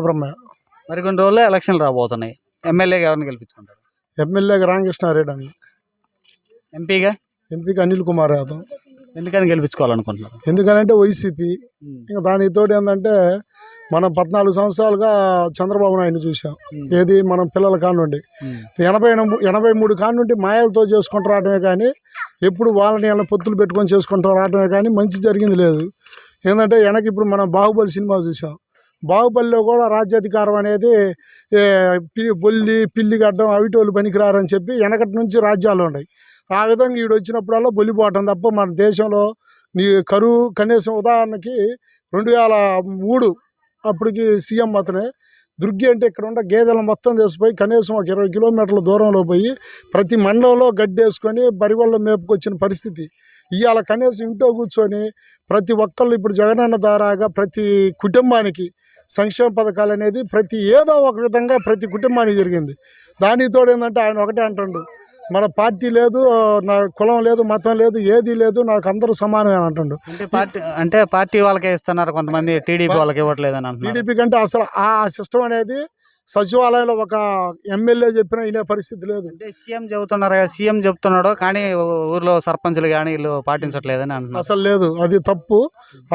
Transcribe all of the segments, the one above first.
నాగబ్రహ్మ మరి కొన్ని రోజుల్లో ఎలక్షన్లు రాబోతున్నాయి. ఎమ్మెల్యేగా ఎవరిని గెలిపించుకుంటారు? ఎమ్మెల్యేగా రామకృష్ణారెడ్డి అని ఎంపీగా? ఎంపీకి అనిల్ కుమార్ యాదవ్. ఎందుకని గెలిపించుకోవాలనుకుంటున్నారు? ఎందుకనంటే వైసీపీ. ఇంకా దానికి తోడు ఏంటంటే మనం పద్నాలుగు సంవత్సరాలుగా చంద్రబాబు నాయుడు చూసాం ఏది మనం పిల్లల కానుండి. ఎనభై ఎనభై- మూడు కానుండి మాయలతో చేసుకుంటూ రావడమే కానీ ఎప్పుడు వాళ్ళని వాళ్ళ పొత్తులు పెట్టుకొని చేసుకుంటూ రావడమే కానీ మంచి జరిగింది లేదు. ఏంటంటే వెనక ఇప్పుడు మనం బాహుబలి సినిమా చూసాం బాహుబలిలో కూడా రాజ్యాధికారం అనేది బొల్లి పిల్లి గడ్డం అవిటోళ్ళు పనికిరారని చెప్పి వెనకటి నుంచి రాజ్యాలు ఉన్నాయి. ఆ విధంగా ఈడు వచ్చినప్పుడల్లా బొల్లిపోవటం తప్ప మన దేశంలో నీ కరువు కనీసం ఉదాహరణకి రెండు వేల మూడు అప్పటికి సీఎం అతనే దుర్గి అంటే ఇక్కడ ఉన్న గేదెలు మొత్తం తీసిపోయి కనీసం ఒక ఇరవై కిలోమీటర్ల దూరంలో పోయి ప్రతి మండలంలో గడ్డేసుకొని బరివల్ల మేపుకొచ్చిన పరిస్థితి. ఇవాళ కనీసం ఇంట్లో కూర్చొని ప్రతి ఒక్కళ్ళు ఇప్పుడు జగనన్న ద్వారాగా ప్రతి కుటుంబానికి సంక్షేమ పథకాలు అనేది ప్రతి ఏదో ఒక విధంగా ప్రతి కుటుంబానికి జరిగింది. దానికి తోడు ఏంటంటే ఆయన ఒకటే అంటుండు మన పార్టీ లేదు నా కులం లేదు మతం లేదు ఏది లేదు నాకు అందరూ సమానమే అని అంటుండు. అంటే పార్టీ అంటే పార్టీ వాళ్ళకే ఇస్తున్నారు కొంతమంది టీడీపీ వాళ్ళకి ఇవ్వట్లేదని అంటున్నారు. టీడీపీ కంటే అసలు ఆ సిస్టమ్ అనేది సచివాలయంలో ఒక ఎమ్మెల్యే చెప్పినా వినే పరిస్థితి లేదు. అంటే సీఎం చెబుతున్నారు సీఎం చెప్తున్నాడు కానీ ఊర్లో సర్పంచులు కానీ వీళ్ళు పాటించట్లేదని అంటున్నారు. అసలు లేదు అది తప్పు.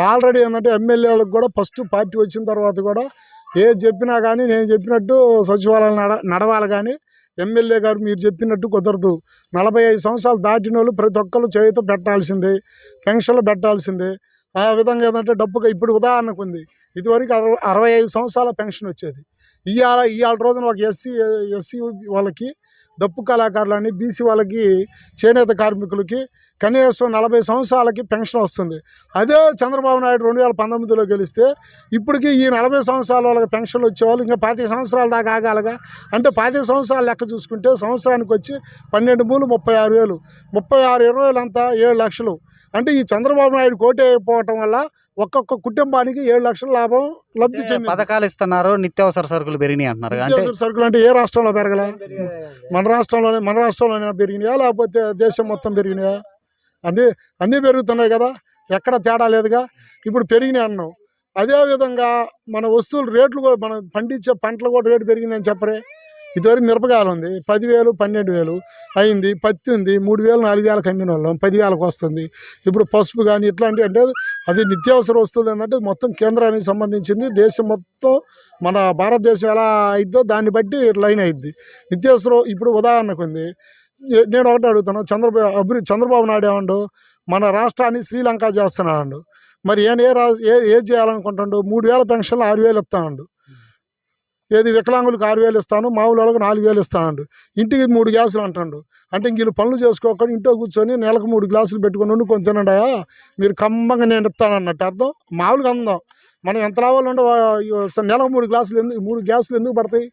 ఆల్రెడీ ఏంటంటే ఎమ్మెల్యేలకు కూడా ఫస్ట్ పార్టీ వచ్చిన తర్వాత కూడా ఏది చెప్పినా కానీ నేను చెప్పినట్టు సచివాలయం నడ నడవాలి కానీ ఎమ్మెల్యే గారు మీరు చెప్పినట్టు కుదరదు. నలభై ఐదు సంవత్సరాలు దాటిన వాళ్ళు ప్రతి ఒక్కరు చేతితో పెట్టాల్సిందే పెన్షన్లు పెట్టాల్సిందే. ఆ విధంగా ఏంటంటే డబ్బుగా ఇప్పుడు ఉదాహరణకు ఉంది. ఇదివరకు అరవై అరవై ఐదు సంవత్సరాల పెన్షన్ వచ్చేది. ఇవాళ ఇవాళ రోజున ఒక ఎస్సీ ఎస్సీ వాళ్ళకి డప్పు కళాకారులని బీసీ వాళ్ళకి చేనేత కార్మికులకి కనీసం నలభై సంవత్సరాలకి పెన్షన్ వస్తుంది. అదే చంద్రబాబు నాయుడు రెండు వేల పంతొమ్మిదిలో గెలిస్తే ఇప్పటికీ ఈ నలభై సంవత్సరాల వాళ్ళకి పెన్షన్లు వచ్చేవాళ్ళు ఇంకా పాతిక సంవత్సరాల దాకా ఆగాలిగా. అంటే పాతిక సంవత్సరాల లెక్క చూసుకుంటే సంవత్సరానికి వచ్చి పన్నెండు మూలు ముప్పై ఆరు వేలు. ముప్పై ఆరు ఇరవై అంతా ఏడు లక్షలు. అంటే ఈ చంద్రబాబు నాయుడు కోటి అయిపోవటం వల్ల ఒక్కొక్క కుటుంబానికి ఏడు లక్షల లాభం లబ్ధి చెందింది. పథకాలు ఇస్తున్నారు? నిత్యావసర సరుకులు పెరిగినాయి అంటున్నారు. అంటే నిత్యావసర సరుకులు అంటే ఏ రాష్ట్రంలో పెరగలే? మన రాష్ట్రంలోనే మన రాష్ట్రంలోనే పెరిగినాయా? లేకపోతే దేశం మొత్తం పెరిగినాయా? అన్నీ అన్నీ పెరుగుతున్నాయి కదా. ఎక్కడ తేడా లేదుగా. ఇప్పుడు పెరిగినాయి అన్నాం అదేవిధంగా మన వస్తువులు రేట్లు కూడా మనం పండించే పంటలు కూడా రేటు పెరిగిందని చెప్పరే. ఇదివరకు మిరపకాయలు ఉంది పదివేలు పన్నెండు వేలు అయింది పత్తి ఉంది మూడు వేలు నాలుగు వేలకు అమ్మిన వాళ్ళం పదివేలకు వస్తుంది. ఇప్పుడు పసుపు కానీ ఇట్లాంటి అంటే అది నిత్యావసర వస్తువులు ఏంటంటే మొత్తం కేంద్రానికి సంబంధించింది. దేశం మొత్తం మన భారతదేశం ఎలా అయిద్దో దాన్ని బట్టి లైన్ అయిద్ది నిత్యావసరం ఇప్పుడు ఉదాహరణకు ఉంది. నేను ఒకటి అడుగుతాను చంద్రబాబు అభివృద్ధి చంద్రబాబు నాయుడు ఏమండు? మన రాష్ట్రాన్ని శ్రీలంక చేస్తున్నాడు మరి ఏం ఏ రా ఏ ఏది చేయాలనుకుంటాడు? మూడు వేల పెన్షన్లు ఆరు వేలు ఇస్తాడు ఏది వికలాంగులకు ఆరు వేలు ఇస్తాను మామూలు వాళ్ళకి నాలుగు వేలు ఇస్తానండు. ఇంటికి మూడు గ్యాసులు అంటాడు. అంటే ఇంక వీళ్ళు పనులు చేసుకోకుండా ఇంట్లో కూర్చొని నెలకు మూడు గ్లాసులు పెట్టుకొని వండుకొని తినండాయా మీరు కమ్మంగా నేను ఇస్తానన్నట్టు అర్థం? మామూలుగా అందం. మనం ఎంత రావాలంటే నెలకు మూడు గ్లాసులు ఎందుకు మూడు గ్యాసులు ఎందుకు పడతాయి?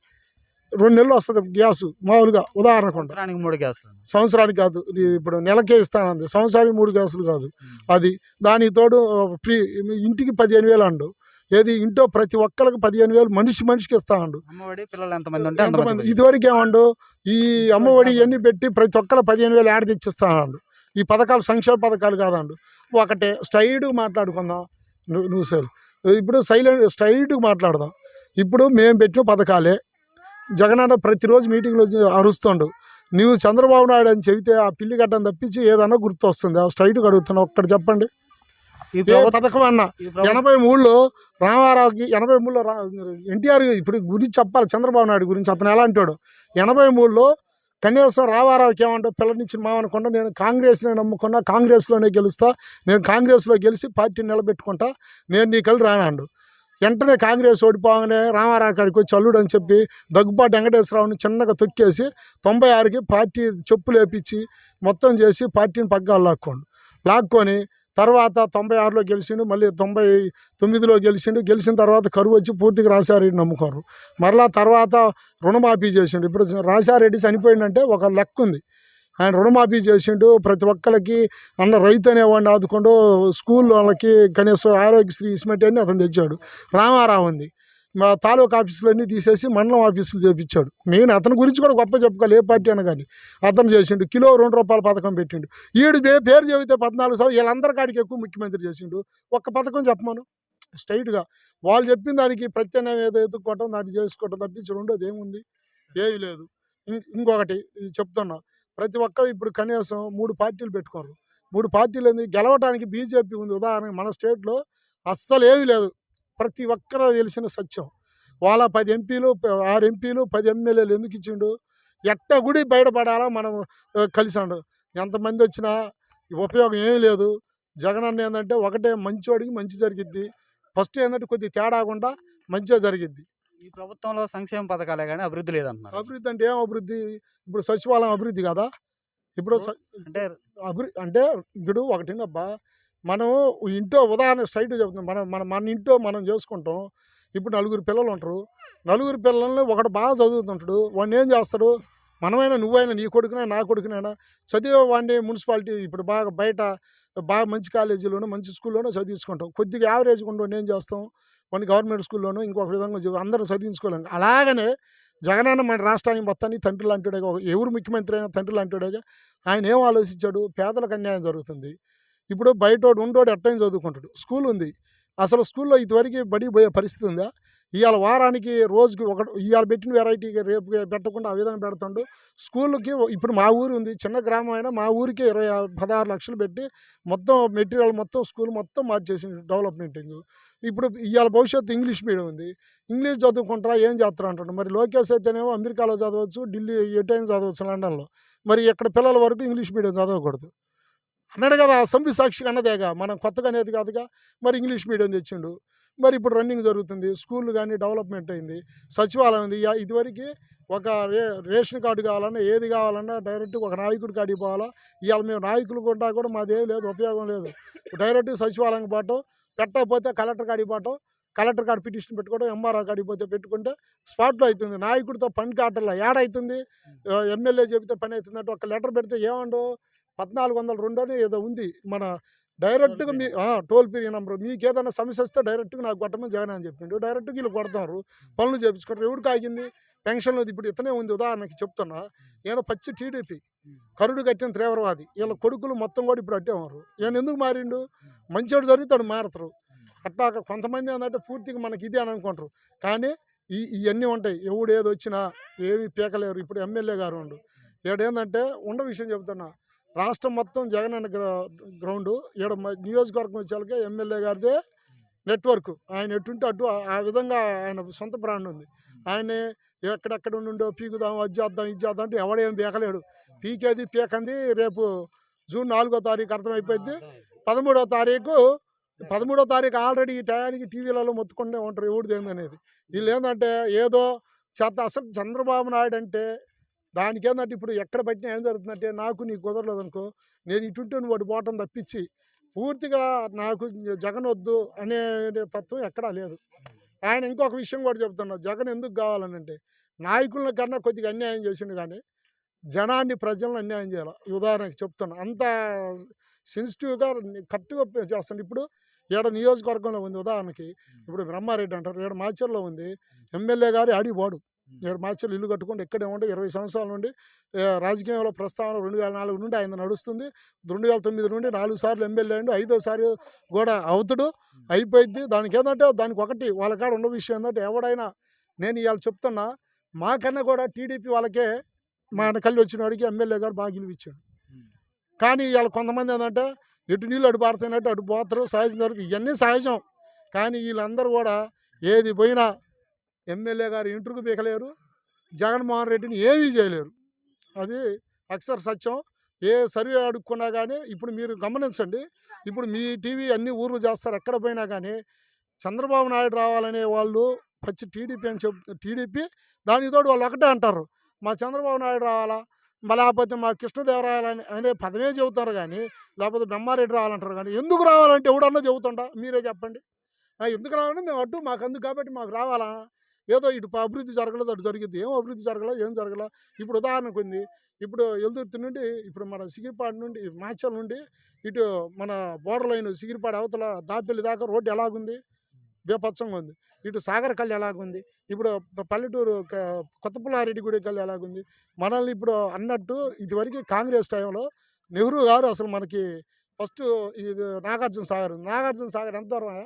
రెండు నెలలు వస్తుంది గ్యాసు మామూలుగా ఉదాహరణకు. మూడు గ్యాసులు సంవత్సరానికి కాదు ఇప్పుడు నెలకే ఇస్తానంది సంవత్సరానికి మూడు గ్యాసులు కాదు. అది దానికి తోడు ఫ్రీ ఇంటికి పదిహేను వేలు అండు. ఏది ఇంట్లో ప్రతి ఒక్కరికి పదిహేను వేలు మనిషి మనిషికి ఇస్తా అండు. అమ్మఒడి పిల్లలు ఎంతమంది ఇదివరకు ఏమండు? ఈ అమ్మఒడి ఇవన్నీ పెట్టి ప్రతి ఒక్కరు పదిహేను వేలు యాడ్ తెచ్చిస్తానండు ఈ పథకాలు సంక్షేమ పథకాలు కాదండు. ఒకటే స్ట్రైట్ మాట్లాడుకుందాం. నువ్వు సార్ ఇప్పుడు సైలెంట్ స్ట్రైట్ మాట్లాడదాం. ఇప్పుడు మేము పెట్టిన పథకాలే జగనన్న ప్రతిరోజు మీటింగ్లో అరుస్తుండు. నువ్వు చంద్రబాబు నాయుడు అని చెబితే ఆ పిల్లి గడ్డం తప్పించి ఏదన్నా గుర్తు వస్తుంది ఆ స్ట్రైట్గా అడుగుతున్నా ఒక్కటి చెప్పండి. ఏ పథకం అన్నా? ఎనభై మూడులో రామారావుకి ఎనభై మూడులో రా ఎన్టీఆర్ ఇప్పుడు గురించి చెప్పాలి చంద్రబాబు నాయుడు గురించి. అతను ఎలా అంటాడు? ఎనభై మూడులో కనీసం రామారావుకి ఏమంటావు పిల్లనిచ్చిన మామనుకుండా నేను కాంగ్రెస్నే నమ్ముకున్నా కాంగ్రెస్లోనే గెలుస్తా నేను కాంగ్రెస్లో గెలిచి పార్టీని నిలబెట్టుకుంటా నేను నీ కలిసి రానాడు. వెంటనే కాంగ్రెస్ ఓడిపోగానే రామారావు కాడికి వచ్చి అల్లుడు అని చెప్పి దగ్గుబాటి వెంకటేశ్వరరావుని చిన్నగా తొక్కేసి తొంభై ఆరుకి పార్టీ చెప్పులు వేపించి మొత్తం చేసి పార్టీని పగ్గాలు లాక్కోండు. లాక్కొని తర్వాత తొంభై ఆరులో గెలిచిండు మళ్ళీ తొంభై తొమ్మిదిలో గెలిచిండు. గెలిచిన తర్వాత కరువు వచ్చి పూర్తిగా రాశారెడ్డి నమ్ముకోరు. మరలా తర్వాత రుణమాఫీ చేసిండు. ఇప్పుడు రాశారెడ్డి చనిపోయిందంటే ఒక లెక్క ఉంది. ఆయన రుణమాఫీ చేసిండు. ప్రతి ఒక్కరికి అన్న రైతు అనేవాడిని ఆదుకుంటూ స్కూల్ వాళ్ళకి కనీసం ఆరోగ్యశ్రీ ఇస్మెంట్ అని అతను తెచ్చాడు. రామారావు ఉంది. మా తాలూకా ఆఫీసులన్నీ తీసేసి మండలం ఆఫీసులు చేపించాడు. నేను అతని గురించి కూడా గొప్ప చెప్పుకోవాలి. ఏ పార్టీ అన్న కానీ అతను చేసిండు. కిలో రెండు రూపాయల పథకం పెట్టిండు. ఈడు పేరు చెబితే పద్నాలుగు సంవత్సరాలు వీళ్ళందరి కాడికి ఎక్కువ ముఖ్యమంత్రి చేసిండు. ఒక్క పథకం చెప్పమను. స్ట్రైట్గా వాళ్ళు చెప్పిన దానికి ప్రత్యామ్నాయం ఏదో ఎదుర్కోవటం దాన్ని చేసుకోవటం తప్పించి రెండోది ఏముంది? ఏమీ లేదు. ఇం- ఇంకొకటి ఇది చెప్తున్నా. ప్రతి ఒక్కరు ఇప్పుడు కనీసం మూడు పార్టీలు పెట్టుకోరు. మూడు పార్టీలు ఏంది? గెలవడానికి బీజేపీ ఉంది. ఉదాహరణకి మన స్టేట్లో అస్సలు ఏమీ లేదు. ప్రతి ఒక్కరూ తెలిసిన సత్యం. వాళ్ళ పది ఎంపీలు ఆరు ఎంపీలు పది ఎమ్మెల్యేలు ఎందుకు ఇచ్చిండు? ఎట్ట గుడి బయటపడాలా మనం కలిసాడు ఎంతమంది వచ్చినా ఉపయోగం ఏమీ లేదు. జగన్ అన్న ఏంటంటే ఒకటే మంచోడికి మంచి జరిగిద్ది. ఫస్ట్ ఏంటంటే కొద్ది తేడాకుండా మంచిగా జరిగిద్ది. ఈ ప్రభుత్వంలో సంక్షేమ పథకాలే కానీ అభివృద్ధి లేదంటున్నారు. అభివృద్ధి అంటే ఏం అభివృద్ధి? ఇప్పుడు సచివాలయం అభివృద్ధి కదా? ఇప్పుడు అంటే అభివృద్ధి అంటే ఇప్పుడు ఒకటి అబ్బా మనం ఇంట్లో ఉదాహరణ స్ట్రైట్ చెప్తున్నాం మనం మన మన ఇంట్లో మనం చేసుకుంటాం. ఇప్పుడు నలుగురు పిల్లలు ఉంటారు. నలుగురు పిల్లల్ని ఒకడు బాగా చదువుతుంటాడు వాడిని ఏం చేస్తాడు? మనమైనా నువ్వైనా నీ కొడుకునైనా నా కొడుకునైనా చదివే వాడిని మున్సిపాలిటీ ఇప్పుడు బాగా బయట బాగా మంచి కాలేజీలోనూ మంచి స్కూల్లోనూ చదివించుకుంటాం. కొద్దిగా యావరేజ్ ఉండి ఏం చేస్తాం? కొన్ని గవర్నమెంట్ స్కూల్లోనూ ఇంకొక విధంగా అందరూ చదివించుకోలేము అలాగనే జగనన్న మన రాష్ట్రానికి మొత్తాన్ని తండ్రి లాంటివాడేగా ఎవరు ముఖ్యమంత్రి అయినా తండ్రి లాంటివాడేగా ఆయన ఏం ఆలోచించాడు? పేదలకు అన్యాయం జరుగుతుంది. ఇప్పుడు బయటోడు ఉండోడు ఎట్టని చదువుకుంటాడు. స్కూల్ ఉంది అసలు స్కూల్లో ఇదివరకు బడికి పోయే పరిస్థితి ఉందా? ఇవాళ వారానికి రోజుకి ఒక ఇవాళ పెట్టిన వెరైటీ రేపు పెట్టకుండా ఆ విధంగా పెడుతుండు. స్కూల్కి ఇప్పుడు మా ఊరు ఉంది చిన్న గ్రామం అయినా మా ఊరికి ఇరవై పదహారు లక్షలు పెట్టి మొత్తం మెటీరియల్ మొత్తం స్కూల్ మొత్తం మార్చేసి డెవలప్మెంటింగ్. ఇప్పుడు ఇవాళ భవిష్యత్తు ఇంగ్లీష్ మీడియం ఉంది. ఇంగ్లీష్ చదువుకుంటారా ఏం చేస్తారా అంటాడు. మరి లోకేష్ అయితేనేమో అమెరికాలో చదవచ్చు ఢిల్లీ ఎటైనా చదవచ్చు లండన్లో. మరి ఇక్కడ పిల్లల వరకు ఇంగ్లీష్ మీడియం చదవకూడదు. అన్నాడు కదా అసెంబ్లీ సాక్షిగా అన్నదేగా మనం కొత్తగా అనేది కాదుగా మరి ఇంగ్లీష్ మీడియం తెచ్చిండు. మరి ఇప్పుడు రన్నింగ్ జరుగుతుంది స్కూల్ కానీ డెవలప్మెంట్ అయింది సచివాలయం ఉంది. ఇదివరకు ఒక రే రేషన్ కార్డు కావాలన్నా ఏది కావాలన్నా డైరెక్ట్ ఒక నాయకుడి కాడికి పోవాలా? ఇవాళ మేము నాయకులు కొంటా కూడా మాదేం లేదు ఉపయోగం లేదు. డైరెక్ట్ సచివాలయం పోవటం పెట్టకపోతే కలెక్టర్ కాడికి పోవటం కలెక్టర్ కాడ పిటిషన్ పెట్టుకోవడం ఎంఆర్ఆర్ కాడికి పోతే పెట్టుకుంటే స్పాట్లో అవుతుంది. నాయకుడితో పని కాటల్లో ఏడవుతుంది ఎమ్మెల్యే చెబితే పని అవుతుంది అంటే ఒక లెటర్ పెడితే ఏమండో పద్నాలుగు వందల రెండోనే ఏదో ఉంది మన డైరెక్ట్గా మీ టోల్ ఫ్రీ నెంబర్ మీకు ఏదైనా సమస్య వస్తే డైరెక్ట్గా నాకు కొట్టమని జగన్ అని చెప్పిండు. డైరెక్ట్గా వీళ్ళు కొడతారు. పనులు చేపించుకుంటారు. ఎవరికి ఆగింది? పెన్షన్లు ఇప్పుడు ఇతనే ఉంది. ఉదాహరణకి చెప్తున్నా. ఈయన పచ్చి టీడీపీ. కరుడు కట్టిన తీవ్రవాది. వీళ్ళ కొడుకులు మొత్తం కూడా ఇప్పుడు అట్టేవారు ఈయన ఎందుకు మారిండు? మంచోడు జరిగితే మారుతారు అట్లా కొంతమంది ఏంటంటే పూర్తిగా మనకి ఇది అని అనుకుంటారు. కానీ ఈ ఇవన్నీ ఉంటాయి. ఎవడు ఏది వచ్చినా ఏమి పీకలేరు. ఇప్పుడు ఎమ్మెల్యే గారు ఉండు. ఏడేందంటే ఉండ విషయం చెబుతున్నా రాష్ట్రం మొత్తం జగన్ అన్న గ్ర గ్రౌండ్. ఈడ మ- నియోజకవర్గం వచ్చేలాగా ఎమ్మెల్యే గారిదే నెట్వర్క్. ఆయన ఎటుంటే అటు ఆ- ఆ విధంగా ఆయన సొంత బ్రాండ్ ఉంది. ఆయన ఎక్కడెక్కడ నుండో పీకుదాం అది చేద్దాం ఇది చేద్దాం అంటే ఎవడేం పీకలేడు. పీకేది పీకంది రేపు జూన్ నాలుగో తారీఖు అర్థమైపోయింది పదమూడో తారీఖు పదమూడో తారీఖు ఆల్రెడీ ఈ టయానికి టీవీలలో మొత్తుకుంటే ఉంటారు. ఎవరిది ఏందనేది. వీళ్ళు ఏంటంటే ఏదో చేత అసలు చంద్రబాబు నాయుడు అంటే దానికి ఏంటంటే ఇప్పుడు ఎక్కడ పట్టినా ఏం జరుగుతుందంటే నాకు నీకు కుదరలేదు అనుకో నేను ఇటుంటే వాడు పోవటం తప్పించి పూర్తిగా నాకు జగన్ వద్దు అనే తత్వం ఎక్కడా లేదు. ఆయన ఇంకొక విషయం కూడా చెప్తున్నా జగన్ ఎందుకు కావాలని అంటే నాయకుల కన్నా కొద్దిగా అన్యాయం చేసిండు కానీ జనాన్ని ప్రజలను అన్యాయం చేయాలి. ఉదాహరణకి చెప్తున్నా అంత సెన్సిటివ్గా కరెక్ట్గా చేస్తుండే. ఇప్పుడు ఈడ నియోజకవర్గంలో ఉంది ఉదాహరణకి ఇప్పుడు బ్రహ్మారెడ్డి అంటారు ఈడ మాచర్లో ఉంది ఎమ్మెల్యే గారు ఆడికి ఈడ మాచర్లు ఇల్లు కట్టుకుంటే ఇక్కడే ఉండి ఇరవై సంవత్సరాల నుండి రాజకీయంలో ప్రస్తావన రెండు వేల నాలుగు నుండి ఆయన నడుస్తుంది. రెండు వేల తొమ్మిది నుండి నాలుగు సార్లు ఎమ్మెల్యే అండి ఐదోసారి కూడా అవుతాడు. అయిపోయింది దానికి ఏంటంటే దానికి ఒకటి వాళ్ళ కాడ ఉన్న విషయం ఏంటంటే ఎవడైనా నేను ఇవాళ చెప్తున్నా మాకన్నా కూడా టీడీపీ వాళ్ళకే మా కళ్ళు వచ్చిన వాడికి ఎమ్మెల్యే గారు బాగా గెలిపించాడు కానీ ఇవాళ కొంతమంది ఏంటంటే ఎటు నీళ్ళు అటు పారుతున్నట్టు అటు పోతారు సహజం జరుగుతుంది. ఇవన్నీ సహజం. కానీ వీళ్ళందరూ కూడా ఏది పోయినా ఎమ్మెల్యే గారు ఇంటర్కు పీకలేరు. జగన్మోహన్ రెడ్డిని ఏమీ చేయలేరు. అది అక్షర సత్యం. ఏ సర్వే అడుక్కున్నా కానీ ఇప్పుడు మీరు గమనించండి. ఇప్పుడు మీ టీవీ అన్ని ఊర్లు చేస్తారు. ఎక్కడ పోయినా కానీ చంద్రబాబు నాయుడు రావాలనే వాళ్ళు పచ్చి టీడీపీ అని చెప్ టీడీపీ దానితోడు వాళ్ళు ఒకటే అంటారు. మా చంద్రబాబు నాయుడు రావాలా? మా లేకపోతే మా కృష్ణదేవరాయలని అనే పదమే చెబుతారు కానీ లేకపోతే బ్రహ్మారెడ్డి రావాలంటారు కానీ ఎందుకు రావాలంటే ఎవడన్నా చెబుతుంటా మీరే చెప్పండి. ఎందుకు రావాలంటే మేము అడ్డు మాకు అందుకు కాబట్టి మాకు రావాలా? ఏదో ఇటు అభివృద్ధి జరగలేదు అటు జరిగింది. ఏం అభివృద్ధి జరగలేదు ఏం జరగలేదు. ఇప్పుడు ఉదాహరణకు ఉంది. ఇప్పుడు ఎల్దుర్తి నుండి ఇప్పుడు మన సిగిరిపాడు నుండి మాచల్ నుండి ఇటు మన బోర్డర్ లైన్ సిగిరిపాడు అవతల దాపెల్లి దాకా రోడ్డు ఎలాగుంది? బేపచ్చంగా ఉంది. ఇటు సాగర్ కళ్ళు ఎలాగుంది? ఇప్పుడు పల్లెటూరు కొత్తపుల్లారెడ్డిగూడి కొత్తపుల్లారెడ్డి గుడి కళ్ళు ఎలాగుంది? మనల్ని ఇప్పుడు అన్నట్టు ఇదివరకు కాంగ్రెస్ టైంలో నెహ్రూ గారు అసలు మనకి ఫస్ట్ ఇది నాగార్జున సాగర్ నాగార్జున సాగర్ ఎంత దూరం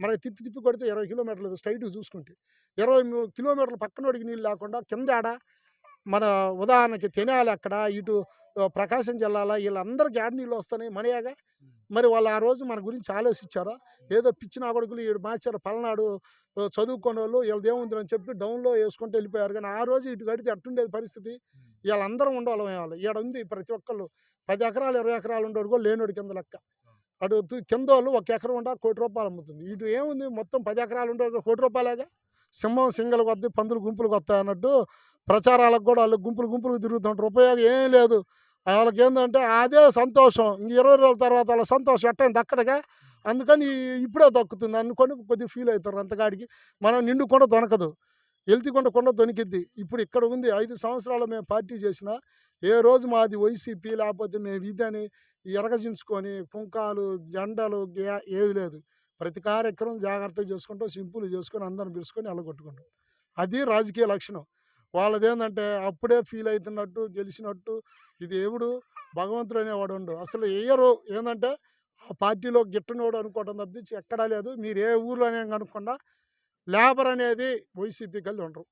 మరి తిప్పి తిప్పి కొడితే ఇరవై కిలోమీటర్లు స్ట్రైట్గా చూసుకుంటే. ఇరవై కిలోమీటర్లు పక్కనోడికి నీళ్ళు లేకుండా కింద ఆడ మన ఉదాహరణకి తెనాలి అక్కడ ఇటు ప్రకాశం జిల్లాలో వీళ్ళందరికీ ఆడ నీళ్ళు వస్తున్నాయి మనయాగా మరి వాళ్ళు ఆ రోజు మన గురించి ఆలోచించారా? ఏదో పిచ్చి నా కొడుకులు ఈడు మార్చారు పల్నాడు చదువుకునే వాళ్ళు వీళ్ళది ఏముంది అని చెప్పి డౌన్లో వేసుకుంటూ వెళ్ళిపోయారు. కానీ ఆ రోజు ఇటు కడితే అట్టుండేది పరిస్థితి. వీళ్ళందరం ఉండాలి వాళ్ళు ఈడ ఉంది ప్రతి ఒక్కళ్ళు. పది ఎకరాలు ఇరవై ఎకరాలు ఉండేవాడు కూడా లేనోడు కింద లెక్క. అటు కింద వాళ్ళు ఒక ఎకరం ఉండా కోటి రూపాయలు అమ్ముతుంది. ఇటు ఏముంది? మొత్తం పది ఎకరాలు ఉండే కోటి రూపాయలేగా? సింహం సింగల్ కొద్ది పందులు గుంపులు కొత్త అన్నట్టు ప్రచారాలకు కూడా వాళ్ళు గుంపులు గుంపులు తిరుగుతుంటారు. ఉపయోగం ఏం లేదు. వాళ్ళకి ఏంటంటే అదే సంతోషం. ఇంక ఇరవై రోజుల తర్వాత వాళ్ళ సంతోషం ఎట్టని దక్కదుగా? అందుకని ఇప్పుడే దక్కుతుంది. అనుకొని కొద్దిగా ఫీల్ అవుతారు అంతకాడికి మనం నిండు కొండ దొనకదు. ఎల్తి కొండ కొండ దొనికిద్ది. ఇప్పుడు ఇక్కడ ఉంది. ఐదు సంవత్సరాలు మేము పార్టీ చేసిన ఏ రోజు మాది వైసీపీ లేకపోతే మేము ఇదని ఎరగజించుకొని పుంకాలు జెండాలు గే- ఏది లేదు. ప్రతి కార్యక్రమం జాగ్రత్తగా చేసుకుంటాం సింపుల్ చేసుకొని అందరం పిలుచుకొని అలగొట్టుకుంటాం అది రాజకీయ లక్షణం. వాళ్ళది ఏంటంటే అప్పుడే ఫీల్ అవుతున్నట్టు గెలిచినట్టు ఇది ఎవడు? భగవంతుడు అనేవాడు ఉండు. అసలు వేయరు ఏంటంటే ఆ పార్టీలో గిట్టనోడు అనుకోవడం తప్పించి ఎక్కడా లేదు. మీరు ఏ ఊర్లోనే కనుకుండా లేబర్ అనేది వైసీపీ కలిసి ఉండరు.